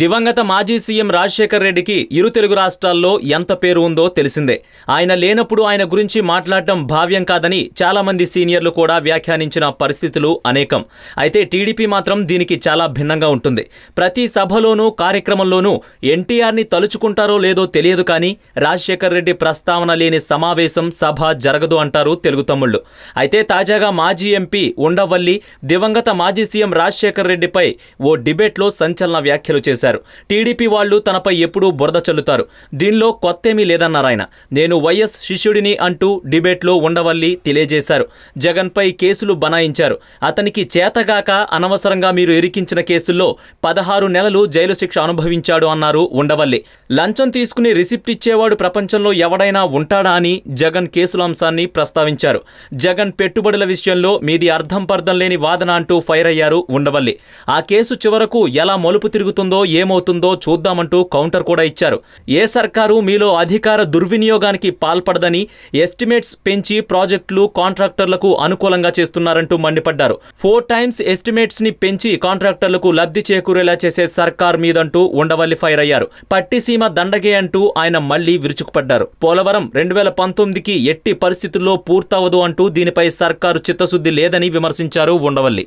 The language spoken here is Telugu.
దివంగత మాజీ సీఎం రాజశేఖర్ రెడ్డికి ఇరు తెలుగు రాష్ట్రాల్లో ఎంత పేరు ఉందో తెలిసిందే. ఆయన లేనప్పుడు ఆయన గురించి మాట్లాడటం భావ్యం కాదని చాలామంది సీనియర్లు కూడా వ్యాఖ్యానించిన పరిస్థితులు అనేకం. అయితే టీడీపీ మాత్రం దీనికి చాలా భిన్నంగా ఉంటుంది. ప్రతి సభలోనూ కార్యక్రమంలోనూ ఎన్టీఆర్ని తలుచుకుంటారో లేదో తెలియదు కానీ రాజశేఖర్ రెడ్డి ప్రస్తావన లేని సమావేశం సభ జరగదు అంటారు తెలుగు తమ్ముళ్ళు. అయితే తాజాగా మాజీ ఎంపీ ఉండవల్లి దివంగత మాజీ సీఎం రాజశేఖర్ రెడ్డిపై ఓ డిబేట్లో సంచలన వ్యాఖ్యలు చేశారు. టీడీపీ వాళ్ళు తనపై ఎప్పుడూ బురద చల్లుతారు. దీనిలో కొత్తేమీ లేదన్నారాయన నేను వైఎస్ శిష్యుడిని అంటూ డిబేట్లో ఉండవల్లి తెలియజేశారు. జగన్పై కేసులు బనాయించారు. అతనికి చేతగాక అనవసరంగా మీరు ఇరికించిన కేసుల్లో పదహారు నెలలు జైలు శిక్ష అనుభవించాడు అన్నారు ఉండవల్లి. లంచం తీసుకుని రిసిప్ట్ ఇచ్చేవాడు ప్రపంచంలో ఎవడైనా ఉంటాడా అని జగన్ కేసుల అంశాన్ని ప్రస్తావించారు. జగన్ పెట్టుబడుల విషయంలో మీది అర్థం పర్థం లేని వాదన అంటూ ఫైర్ అయ్యారు ఉండవల్లి. ఆ కేసు చివరకు ఎలా మలుపు తిరుగుతుందో ఏమవుతుందో చూద్దామంటూ కౌంటర్ కూడా ఇచ్చారు. ఏ సర్కారు మీలో అధికార దుర్వినియోగానికి పాల్పడదని ఎస్టిమేట్స్ పెంచి ప్రాజెక్టులు కాంట్రాక్టర్లకు అనుకూలంగా చేస్తున్నారంటూ మండిపడ్డారు. ఫోర్ టైమ్స్ ఎస్టిమేట్స్ని పెంచి కాంట్రాక్టర్లకు లబ్ధి చేకూరేలా చేసే సర్కార్ మీదంటూ ఉండవల్లి ఫైర్ అయ్యారు. పట్టిసీమ దండగే అంటూ ఆయన మళ్ళీ విరుచుకుపడ్డారు. పోలవరం రెండు వేల పంతొమ్మిదికి ఎట్టి పరిస్థితుల్లో పూర్తవదు అంటూ దీనిపై సర్కారు చిత్తశుద్ధి లేదని విమర్శించారు ఉండవల్లి.